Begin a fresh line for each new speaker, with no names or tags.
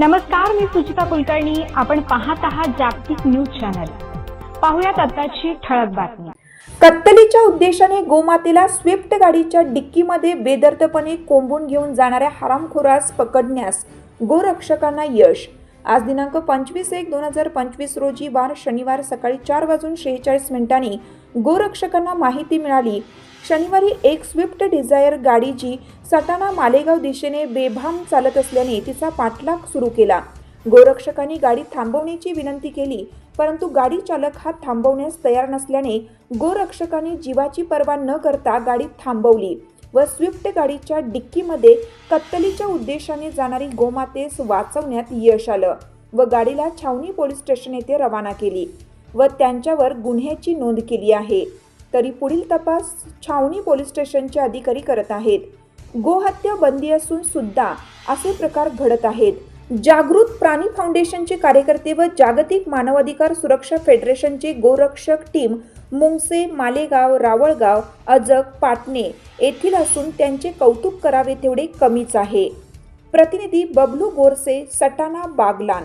नमस्कार मी सुचिता कुलकर्णी. आपण पाहत आहात जागतिक न्यूज चॅनल. पाहुयात आताची ठळक बातमी.
कत्तलीच्या उद्देशाने गोमातेला स्विफ्ट गाडीच्या डिक्कीमध्ये बेदर्दपणे कोंबून घेऊन जाणाऱ्या हरामखोरास पकडण्यास गोरक्षकांना यश. आज दिनांक पंचवीस एक दोन हजार पंचवीस रोजी वार शनिवार सकाळी चार वाजून शेहेचाळीस मिनिटांनी गोरक्षकांना माहिती मिळाली. शनिवारी एक स्विफ्ट डिझायर गाडी जी सटाणा मालेगाव दिशेने बेभाम चालत असल्याने तिचा पाठलाग सुरू केला. गोरक्षकांनी गाडी थांबवण्याची विनंती केली परंतु गाडी चालक हा थांबवण्यास तयार नसल्याने गोरक्षकांनी जीवाची पर्वा न करता गाडी थांबवली व स्विफ्ट गाडीच्या डिक्कीमध्ये कत्तलीच्या उद्देशाने जाणारी गोमातेस वाचवण्यात यश आलं व गाडीला छावणी पोलीस स्टेशन येथे रवाना केली व त्यांच्यावर गुन्ह्याची नोंद केली आहे. तरी पुढील तपास छावणी पोलीस स्टेशनचे अधिकारी करत आहेत. गोहत्या बंदी असून सुद्धा असे प्रकार घडत आहेत. जागृत प्राणी फाउंडेशनचे कार्यकर्ते व जागतिक मानवाधिकार सुरक्षा फेडरेशनचे गोरक्षक टीम मुंगसे मालेगाव रावळगाव अजक पाटणे येथील असून त्यांचे कौतुक करावे तेवढे कमीच आहे. प्रतिनिधी बबलू गोरसे सटाणा बागलान.